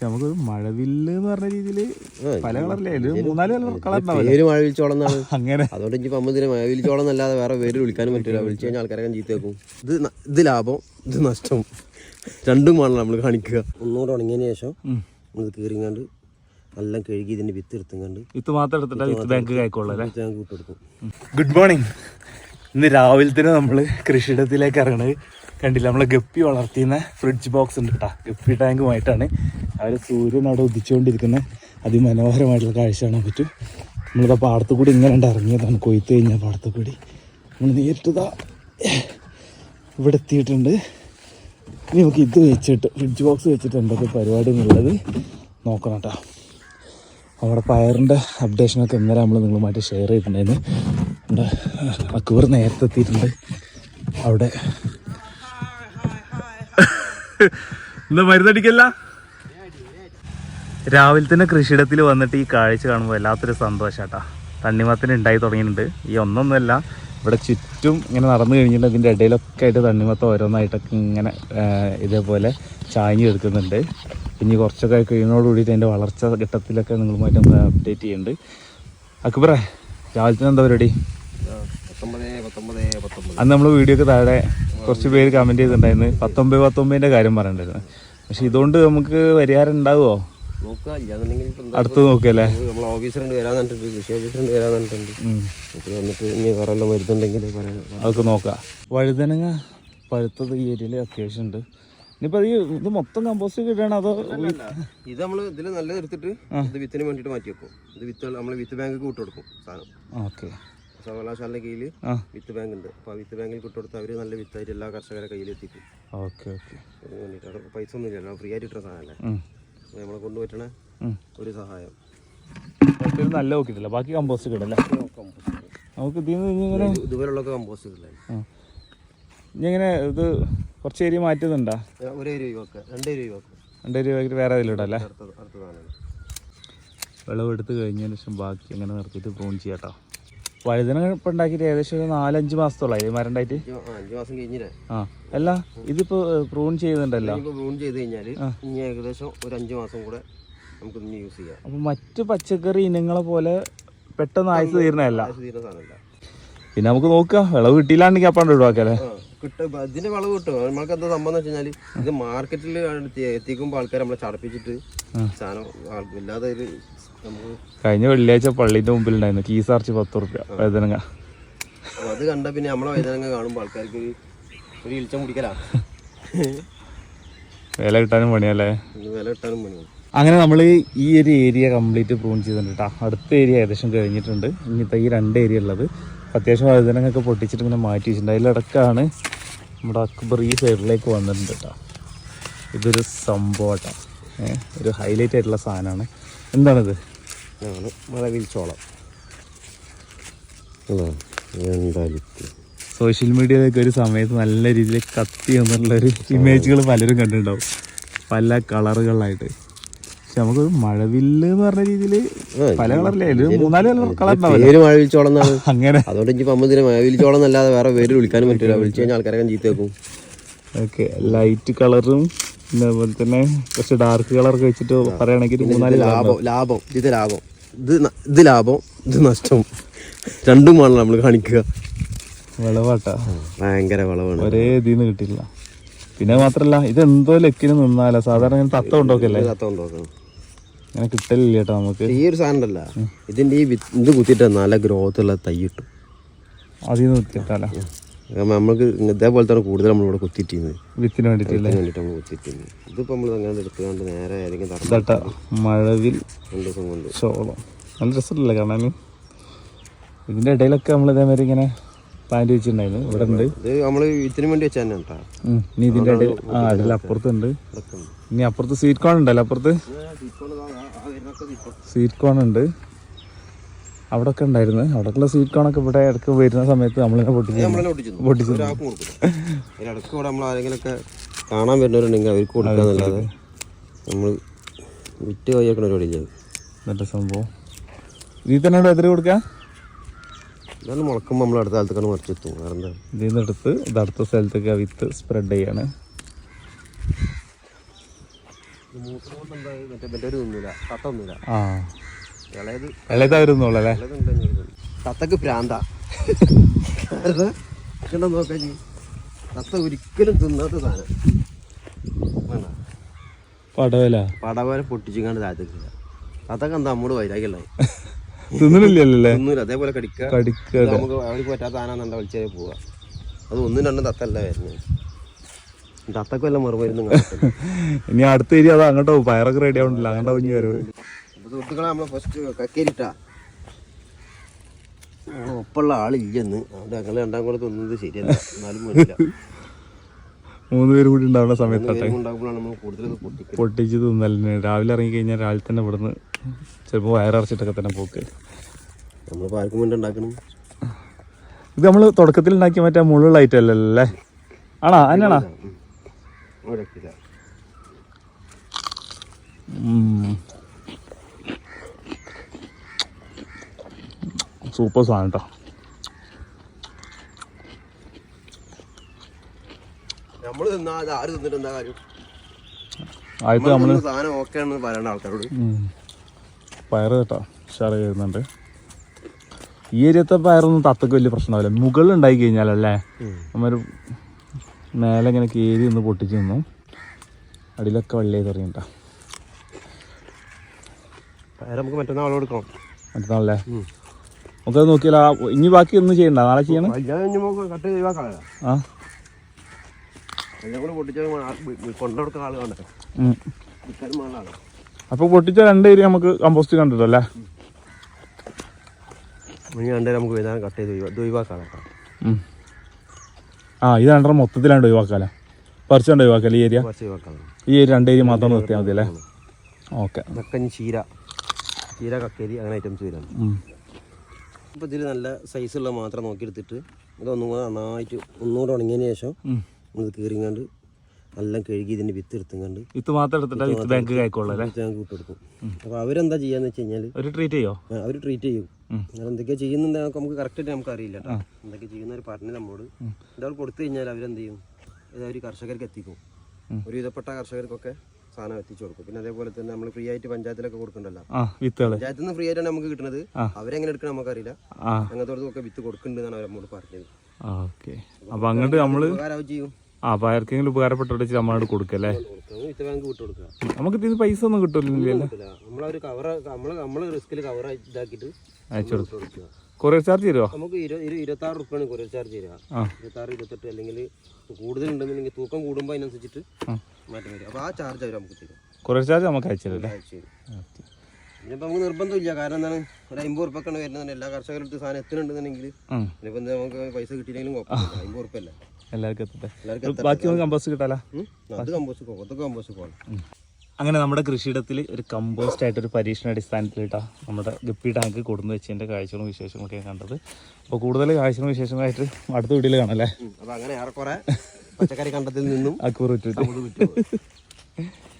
പക്ഷെ നമുക്ക് മഴവില്ല് എന്ന് പറഞ്ഞ രീതിയിൽ പല കളറിലെ ഒരു മൂന്നാൽ കളർ കളർ പേര് മഴവിൽച്ചോളം എന്നാണ് അങ്ങനെ. അതുകൊണ്ട് ഇനി പമ്പതിന് മഴവിൽച്ചോളം എന്നല്ലാതെ വേറെ പേര് വിളിക്കാനും പറ്റില്ല വിളിച്ചു കഴിഞ്ഞാൽ ആൾക്കാരെ ചീത്തേക്കും ഇത് ഇത് ലാഭം ഇത് നഷ്ടം. രണ്ടും വേണം നമ്മൾ കാണിക്കുക. ഒന്നുകൂടെ ഉണങ്ങിയതിന് ശേഷം ഇത് കീറിങ്ങാണ്ട് എല്ലാം കഴുകി ഇതിന്റെ വിത്ത് എടുത്തുകൊണ്ട് വിത്ത് മാത്രം എടുത്തിട്ട് വിത്ത് ബാങ്ക് കായ്ക്കുള്ളൂ അല്ലേ വിത്ത് ഞങ്ങൾക്ക് വിട്ടെടുക്കും ഗുഡ് മോർണിംഗ് ഇന്ന് രാവിലെ തന്നെ നമ്മൾ കൃഷിയിടത്തിലേക്ക് ഇറങ്ങണത്. കണ്ടില്ല നമ്മളെ ഗപ്പി വളർത്തിയുന്ന ഫ്രിഡ്ജ് ബോക്സ് ഉണ്ട് കേട്ടോ ഗപ്പി ടാങ്കുമായിട്ടാണ് അവർ സൂര്യൻ അവിടെ ഉദിച്ചുകൊണ്ടിരിക്കുന്ന. അതിമനോഹരമായിട്ടുള്ള കാഴ്ച കാണാൻ പറ്റും. നമ്മളിതാ പാടത്തു കൂടി ഇങ്ങനെ ഉണ്ട് ഇറങ്ങിയതാണ്. കൊയ്ത്ത് കഴിഞ്ഞാൽ പാടത്തു കൂടി നമ്മൾ നേരിട്ടതാ ഇവിടെ എത്തിയിട്ടുണ്ട്. ഇനി നമുക്ക് ഇത് വെച്ചിട്ട് ഫ്രിഡ്ജ് ബോക്സ് വെച്ചിട്ട് എന്തൊക്കെ പരിപാടി എന്നുള്ളത് നോക്കണം കേട്ടോ നമ്മുടെ പയറിന്റെ അപ്ഡേഷനൊക്കെ ഇന്നലെ നമ്മൾ നിങ്ങളുമായിട്ട് ഷെയർ ചെയ്തിട്ടുണ്ടായിരുന്നു. നമ്മുടെ അക്ബർ നേരത്തെ എത്തിയിട്ടുണ്ട്. അവിടെ എന്താ മരുന്നടിക്കല്ല? രാവിലെ തന്നെ കൃഷിയിടത്തിൽ വന്നിട്ട് ഈ കാഴ്ച കാണുമ്പോൾ വല്ലാത്തൊരു സന്തോഷാട്ടാ. തണ്ണിമത്തിന് ഉണ്ടായി തുടങ്ങിയിട്ടുണ്ട്. ഈ ഒന്നൊന്നുമല്ല ഇവിടെ ചുറ്റും ഇങ്ങനെ നടന്നു കഴിഞ്ഞിട്ടുണ്ട് ഇതിന്റെ ഇടയിലൊക്കെ ആയിട്ട് തണ്ണിമത്തം ഓരോന്നായിട്ടൊക്കെ ഇങ്ങനെ ഇതേപോലെ ചാഞ്ഞ് എടുക്കുന്നുണ്ട് ഇനി കുറച്ചൊക്കെ കഴിയുന്നതോട് കൂടിയിട്ട് അതിന്റെ വളർച്ച ഘട്ടത്തിലൊക്കെ നിങ്ങളുമായിട്ട് നമ്മൾ അപ്ഡേറ്റ് ചെയ്യുന്നുണ്ട്. അക്ബറേ രാവിലെ തന്നെ എന്താ പരിപാടി? അന്ന് നമ്മൾ വീഡിയോക്ക് താഴെ കുറച്ച് പേര് കമന്റ് ചെയ്തിട്ടുണ്ടായിരുന്നു. പത്തൊമ്പത് പത്തൊമ്പതിന്റെ കാര്യം പറയണ്ടായിരുന്നു. പക്ഷെ ഇതുകൊണ്ട് നമുക്ക് പരിഹാരം ഉണ്ടാവുമോ അടുത്ത് നോക്കിയല്ലേ? നമ്മൾ കൃഷി വന്നിട്ട് ഇനി വേറെ എല്ലാം വരുന്നുണ്ടെങ്കിൽ അതൊക്കെ നോക്കാം. വഴുതനങ്ങ പഴുത്തത് ഈ ഏരിയയിൽ അത്യാവശ്യം ഉണ്ട്. ഇനിയിപ്പോ ഈ ഇത് മൊത്തം കമ്പോസ്റ്റ് കിട്ടണം അതോ ഇത് നമ്മൾ ഇതിൽ നല്ലത് എടുത്തിട്ട് ഇത് വിത്തിന് വേണ്ടിയിട്ട് മാറ്റി വെക്കും. ഇത് വിത്ത് നമ്മൾ വിത്ത് ബാങ്ക് വിട്ട് കൊടുക്കും സാധനം. ഓക്കെ. സർവകലാശാലയുടെ കീഴിൽ വിത്ത് ബാങ്ക് ഉണ്ട്. അപ്പോൾ ആ വിത്ത് ബാങ്കിൽ കിട്ടുകൊടുത്ത് അവർ അവർ നല്ല വിത്തായിട്ട് എല്ലാ കർഷകരെ കയ്യിൽ എത്തിക്കും. Okay okay. പൈസ ഒന്നും ഇല്ലല്ലോ. ഫ്രീ ആയിട്ട് കിട്ടുന്ന സാധനമല്ലേ? നമ്മളെ കൊണ്ടുപറ്റണ ഒരു സഹായം. നല്ല നോക്കിയിട്ടില്ല. ബാക്കി കമ്പോസ്റ്റ് കിടല്ലേ നമുക്ക് ഇങ്ങനെ കമ്പോസ്റ്റ്. ഇനി ഇങ്ങനെ ഇത് കുറച്ച് ഏരിയ മാറ്റുന്നുണ്ടോ ഒരു രണ്ടേ രണ്ട് രൂപയ്ക്ക് വേറെ വിളവെടുത്ത് കഴിഞ്ഞതിന് ശേഷം ബാക്കി അങ്ങനെ നിർത്തിയിട്ട് പ്രൂൺ ചെയ്യാട്ടോ വഴുതന ഇപ്പം ഉണ്ടാക്കിയിട്ട് ഏകദേശം ഒരു നാലഞ്ച് മാസത്തോളായി മരം ഉണ്ടായിട്ട്? അഞ്ച് മാസം കഴിഞ്ഞില്ലേ? ആ. അല്ല ഇതിപ്പോ പ്രൂൺ ചെയ്യുന്നുണ്ടല്ലോ പ്രൂൺ ചെയ്ത് കഴിഞ്ഞാൽ ഇനി ഏകദേശം ഒരു അഞ്ച് മാസം കൂടെ നമുക്ക് യൂസ് ചെയ്യാം. അപ്പൊ മറ്റു പച്ചക്കറി ഇനങ്ങളെ പോലെ പെട്ടെന്ന് ആയുസ് ആവശ്യം പിന്നെ നമുക്ക് നോക്കാം. വിളവ് കിട്ടിയില്ലാണ്ടെങ്കിൽ അപ്പാണ്ട് ഒഴിവാക്കല്ലേ? കിട്ടും. ഇതിന്റെ വിളവ് കിട്ടും. നമ്മൾക്ക് എന്താ സംഭവം എന്ന് വെച്ചാൽ ഇത് മാർക്കറ്റിൽ എത്തിക്കുമ്പോൾ ആൾക്കാർ നമ്മളെ ചടപ്പിച്ചിട്ട് സാധനം ഇല്ലാതെ ഒരു കഴിഞ്ഞ വെള്ളിയാഴ്ച പള്ളിന്റെ മുമ്പിൽ ഉണ്ടായിരുന്നു കീസ് സാർച്ച് പത്ത് റുപ്യ വഴുതനങ്ങ അപ്പൊ അത് കണ്ട പിന്നെ നമ്മളെ വേദനങ്ങ കാണുമ്പോൾ ആൾക്കാർക്ക് ഒരു ഇളിച്ച മുടിക്കലാ. വില കിട്ടാനും പണിയല്ലേ? വില കിട്ടാനും പണിയാണ് അങ്ങനെ നമ്മൾ ഈ ഒരു ഏരിയ കംപ്ലീറ്റ് പ്രൂൺ ചെയ്തിട്ടുണ്ട് കേട്ടോ അടുത്ത ഏരിയ ഏകദേശം കഴിഞ്ഞിട്ടുണ്ട്. ഇനിയിപ്പോൾ ഈ രണ്ട് ഏരിയ ഉള്ളത്. അത്യാവശ്യം വഴുതനങ്ങൊക്കെ പൊട്ടിച്ചിട്ട് ഇങ്ങനെ മാറ്റി വെച്ചിട്ടുണ്ട്. അതിലടക്കാണ് നമ്മുടെ അക്ബർ ഈ സൈഡിലേക്ക് വന്നിട്ടുണ്ട് കേട്ടോ ഇതൊരു സംഭവം കേട്ടോ ഏഹ് ഒരു ഹൈലൈറ്റ് ആയിട്ടുള്ള സാധനമാണ്. എന്താണിത്? ആണ് മഴവിൽ ചോളം സോഷ്യൽ മീഡിയയിലൊക്കെ ഒരു സമയത്ത് നല്ല രീതിയിൽ കത്തി എന്നുള്ളൊരു ഇമേജുകൾ പലരും കണ്ടിട്ടുണ്ടാവും. പല കളറുകളിലായിട്ട് പക്ഷെ നമുക്ക് മഴവില്ല് എന്ന് പറഞ്ഞ രീതിയിൽ പല കളറിലേ മൂന്നാൽ കളർ ഉണ്ടാവില്ല? പേര് മഴവിൽ എന്നാണ്. അങ്ങനെ. അതുകൊണ്ട് എനിക്ക് പമ്പത്തിന് ഇതിനെ മഴവിൽ ചോളം എന്നല്ലാതെ വേറെ പേര് വിളിക്കാനും പറ്റില്ല വിളിച്ചു കഴിഞ്ഞാൽ ആൾക്കാരൊക്കെ ചീത്ത വെക്കും ഓക്കെ ലൈറ്റ് കളറും പിന്നെ അതുപോലെ തന്നെ കുറച്ച് ഡാർക്ക് കളറൊക്കെ വെച്ചിട്ട് പറയുകയാണെങ്കിൽ മൂന്നാൽ ലാഭം ലാഭം ഇത് ലാഭം. ഇത് ഇത് ലാഭം ഇത് നഷ്ടം. രണ്ടും വേണം നമ്മൾ കാണിക്കുക. വിളവാട്ടാ. ഭയങ്കര വിളവാണ്. ഒരേ ഇതിന്ന് കിട്ടില്ല പിന്നെ മാത്രല്ല ഇത് എന്തോ ലക്കിന് നിന്നാല. സാധാരണ തത്ത ഇങ്ങനെ തത്ത കൊണ്ടോക്കല്ലേ കത്തോണ്ടോക്കണം അങ്ങനെ കിട്ടലില്ല കേട്ടോ നമുക്ക്. ഈ ഒരു സാധനം അല്ല ഇതിന്റെ ഈ ഇത് കുത്തിയിട്ട് നല്ല ഗ്രോത്ത് ഉള്ള തൈ കിട്ടും. അതിൽ നിന്ന് നമുക്ക് ഇതേപോലെ തന്നെ കൂടുതൽ നമ്മളിവിടെ കുത്തിയിട്ടിരുന്നത്. വിത്തിന് ഇതിന് വേണ്ടിയിട്ട് നമ്മൾ കുത്തിയിട്ടിരുന്നത്. ഇതിപ്പോൾ നമ്മൾ അങ്ങനെ എടുത്തുകൊണ്ട് നേരെ ഏതെങ്കിലും തട്ട മഴവിൽ രണ്ട് ദിവസം കൊണ്ട്. ചോളം. നല്ല രസമല്ലേ കാണാൻ ഇതിന്റെ ഇടയിലൊക്കെ നമ്മൾ ഇതേമാതിരി ഇങ്ങനെ പ്ലാന്റ് വെച്ചിട്ടുണ്ടായിരുന്നു. ഇവിടെ ഉണ്ട്. ഇത് നമ്മൾ വിത്തിന് വേണ്ടി വെച്ചാൽ തന്നെ കേട്ടോ ഉം. ഇനി ഇതിന്റെ ഇടയിൽ ആ ഇടയിൽ അപ്പുറത്തുണ്ട്. ഇനി അപ്പുറത്ത് സ്വീറ്റ് കോൺ ഉണ്ടല്ലോ അപ്പുറത്ത്? സ്വീറ്റ് കോൺ ഉണ്ട്. അവിടെ ഒക്കെ ഉണ്ടായിരുന്നു. അവിടെയൊക്കെയുള്ള സ്വീറ്റ് കോൺ ഒക്കെ ഇവിടെ ഇടയ്ക്ക് വരുന്ന സമയത്ത് നമ്മളിങ്ങനെ പൊട്ടിച്ചു പൊട്ടിച്ചു അതിലിടക്ക് ഇവിടെ നമ്മൾ ആരെങ്കിലുമൊക്കെ കാണാൻ വരുന്നവരുണ്ടെങ്കിൽ അവർക്ക് കൊടുക്കാന്നല്ലാതെ നമ്മൾ വിറ്റ് കൈയാക്കണ പരിപാടിയില്ല നല്ല സംഭവം. ഇതിൽ തന്നെ എത്ര കൊടുക്കുക ഇതാണ് മുളക്കുമ്പോൾ നമ്മൾ അടുത്ത കാലത്തേക്കാണ് മറിച്ചെത്തും. വേറെ എന്താ ഇതിൽ നിന്ന് എടുത്ത് ഇത് അടുത്ത സ്ഥലത്തേക്ക് വിത്ത് സ്പ്രെഡ് ചെയ്യാണ്. മൂത്രമൊന്നും എന്താ മറ്റേ മറ്റൊരു തിന്നില്ല തത്ത ആ. ഇളയതായിരുന്നുള്ളൂ ഇളതുണ്ടെന്ന് തത്തക്ക് പ്രാന്ത. കണ്ടോ നോക്കാൻ തത്ത ഒരിക്കലും തിന്നാത്ത സാധനം. പടവല. പടവല പൊട്ടിച്ചിങ്ങാണ്ട് താഴത്തേക്കില്ല തത്തക്ക് എന്താ നമ്മുടെ വൈരാഗ്യല്ലേ തിന്നില്ലല്ലേ അതേപോലെ കടിക്കുക. കടിക്ക നമുക്ക് അവിടെ പറ്റാത്ത ആനാന്നുണ്ട വലിച്ചേ പോവുക. അത് ഒന്നും രണ്ടും തത്തല്ല വരുന്നത്. തത്തക്ക് മറുപടി ഇനി അടുത്ത ഏരിയ അത് അങ്ങോട്ടോ? പയറൊക്കെ റെഡി ആവണ്ടല്ലോ അങ്ങോട്ടാവും ഇനി വരവ്. സുഹൃത്തുക്കളെ നമ്മൾ ഫസ്റ്റ് കക്കേരിട്ടാ. ഒപ്പുള്ള ആളില്ലെന്ന്. അത് ഞങ്ങൾ രണ്ടാം കൂടെ തിന്നത് ശരിയല്ല. എന്നാലും മൂന്ന് പേര് കൂടി ഉണ്ടാവുന്ന സമയത്ത് പൊട്ടിച്ച് തിന്നലിന്. രാവിലെ ഇറങ്ങി കഴിഞ്ഞാൽ രാവിലെ തന്നെ ഇവിടുന്ന് ചിലപ്പോൾ വയറിറച്ചിട്ടൊക്കെ തന്നെ പോക്ക്. നമ്മളിപ്പോൾ ആർക്കും വേണ്ടി ഉണ്ടാക്കണം? ഇത് നമ്മൾ തുടക്കത്തിൽ ഉണ്ടാക്കിയ മറ്റേ മുള്ളുള്ള ഐറ്റം അല്ലല്ലേ ആണോ? അതിനാണോ സൂപ്പർ സാധനം കേട്ടോ ആദ്യത്തെ ആൾക്കാരോട്. പയറ് കേട്ടോ ഉഷാറ് വരുന്നുണ്ട് ഈ ഏരിയത്തെ പയറൊന്നും തത്തക്ക് വലിയ പ്രശ്നമാവില്ല. മുകളിൽ ഉണ്ടായി കഴിഞ്ഞാലല്ലേ നമ്മൊരു മേലെ ഇങ്ങനെ കയറി ഒന്ന് പൊട്ടിച്ച് നിന്നു. അടിയിലൊക്കെ വെള്ളിയായി പയർ നമുക്ക് മറ്റന്നാൾ കൊടുക്കണം. മറ്റന്നാളല്ലേ? നമുക്കത് നോക്കിയാലോ ഇനി ബാക്കി ഒന്നും ചെയ്യണ്ട. നാളെ ചെയ്യണം? അപ്പൊ നമുക്ക് ഒഴിവാക്കാം ആ. പൊട്ടിച്ച രണ്ട് ഏരിയ നമുക്ക് കമ്പോസ്റ്റ് കണ്ടിട്ടോ അല്ലേ? നമുക്ക് വൈകുന്നേരം കട്ട് ചെയ്ത് ഒഴിവാക്കാം. ആ ഇത് രണ്ടര മൊത്തത്തിലാണ്ട് ഒഴിവാക്കാലോ പറിച്ചുകൊണ്ട് ഒഴിവാക്കാലോ ഈ ഏരിയ? ഒഴിവാക്കാം. ഈ ഏരിയ രണ്ട് ഏരിയ മാത്രം നിർത്തിയാൽ മതി അല്ലേ ഓക്കെ. ചീര. ചീര കക്കേരി അങ്ങനെ ഐറ്റംസ് വരാണ് ഇപ്പോൾ ഇതിൽ നല്ല സൈസുള്ള മാത്രം നോക്കിയെടുത്തിട്ട് ഇതൊന്നും കൂടെ നന്നായിട്ട് ഒന്നുകൂടെ ഉണങ്ങിയതിന് ശേഷം ഇത് കീറിങ്ങാണ്ട് എല്ലാം കഴുകി ഇതിന്റെ വിത്ത് എടുത്തുകൊണ്ട് വിത്ത് മാത്രം എടുത്തിട്ട് വിത്ത് ബാങ്ക് വിത്ത് ഞങ്ങൾക്ക് വിട്ടെടുക്കും അപ്പോൾ അവരെന്താ ചെയ്യാന്ന് വെച്ച് കഴിഞ്ഞാൽ അവർ ട്രീറ്റ് ചെയ്യോ? അവർ ട്രീറ്റ് ചെയ്യും. എന്തൊക്കെയാ ചെയ്യുന്നുണ്ട് നമുക്ക് കറക്റ്റായിട്ട് നമുക്ക് അറിയില്ല എന്തൊക്കെ ചെയ്യുന്ന ഒരു പറഞ്ഞ് നമ്മോട് ഇതാൾ കൊടുത്തു കഴിഞ്ഞാൽ അവരെന്ത് ചെയ്യും? അവർ കർഷകർക്ക് എത്തിക്കും. ഒരുവിധപ്പെട്ട ഒരു വിധപ്പെട്ട കർഷകർക്കൊക്കെ സാധനം എത്തിച്ചു കൊടുക്കും. പിന്നെ അതേപോലെ തന്നെ നമ്മൾ ഫ്രീ ആയിട്ട് പഞ്ചായത്തിലൊക്കെ കൊടുക്കണ്ടല്ലോ. ആ വിത്തുകൾ പഞ്ചായത്തിൽ നിന്ന് ഫ്രീ ആയിട്ടാണ് നമുക്ക് കിട്ടുന്നത്. അവരെങ്ങനെ എടുക്കണം നമുക്കറിയില്ല. അങ്ങനത്തെ ഒക്കെ വിത്ത് കൊടുക്കുന്നുണ്ടെന്നാണ് അവർ നമ്മോട് പറഞ്ഞത്. ഓക്കെ. അപ്പോൾ അങ്ങോട്ട് നമ്മൾ അപ്പൊ ചെയ്യും. ആ അപ്പോൾ ആർക്കെങ്കിലും ഉപകാരപ്പെട്ട നമ്മളോട് കൊടുക്കല്ലേ നമുക്ക് ഇതിന് പൈസ ഒന്നും കിട്ടില്ലല്ലേ കിട്ടില്ല നമ്മളൊരു കവർ റിസ്കിൽ കവർ ഇതാക്കിയിട്ട് അയച്ചു കൊടുക്കുക. കൊറിയർ ചാർജ് തരുമോ നമുക്ക് ഇരു ഇരു ഇരുപത്താറ് റുപ്യാണ് കൊറിയർ ചാർജ് തരിക. ആ. ഇരുപത്താറ് ഇരുപത്തെട്ട് അല്ലെങ്കിൽ കൂടുതലുണ്ടെന്നുണ്ടെങ്കിൽ തൂക്കം കൂടുമ്പോൾ അതിനനുസരിച്ചിട്ട് മാറ്റം വരും. അപ്പോൾ ആ ചാർജ് അവർ നമുക്ക് തരും. കൊറിയർ ചാർജ് നമുക്ക് അയച്ചു ഇനിയിപ്പോൾ നമുക്ക് നിർബന്ധമില്ല. കാരണം എന്താണ്? ഒരു അമ്പത് ഉറുപ്പൊക്കെയാണ് വരുന്നത് എല്ലാ കർഷകരുടെ അടുത്ത് സാധനം എത്തുന്നുണ്ടെന്നുണ്ടെങ്കിൽ. ഇനിയിപ്പോൾ എന്താ നമുക്ക് പൈസ കിട്ടിയില്ലെങ്കിലും കുഴപ്പമില്ല. അമ്പത് ഉറുപ്പല്ല എല്ലാവർക്കും എത്തട്ടെ. ബാക്കി നമുക്ക് കമ്പോസ്റ്റ് കിട്ടാലോ? അത് കമ്പോസ്റ്റ് പോകും അതൊക്കെ കമ്പോസ്റ്റ് പോകണം അങ്ങനെ നമ്മുടെ കൃഷിയിടത്തിൽ ഒരു കമ്പോസ്റ്റ് ആയിട്ട് ഒരു പരീക്ഷണ അടിസ്ഥാനത്തിലിട്ടാ നമ്മുടെ ഗപ്പി ടാങ്ക് കൊടുന്ന് വെച്ചതിന്റെ കാഴ്ചകളും വിശേഷങ്ങളൊക്കെ കണ്ടത്. അപ്പോൾ കൂടുതൽ കാഴ്ചകളും വിശേഷങ്ങളായിട്ട് അടുത്ത വീട്ടിൽ കാണാം അല്ലേ? അപ്പോൾ അങ്ങനെ ഏറെക്കുറെ പച്ചക്കറി കണ്ടത്തിൽ നിന്നും അക്കൂർ വിറ്റു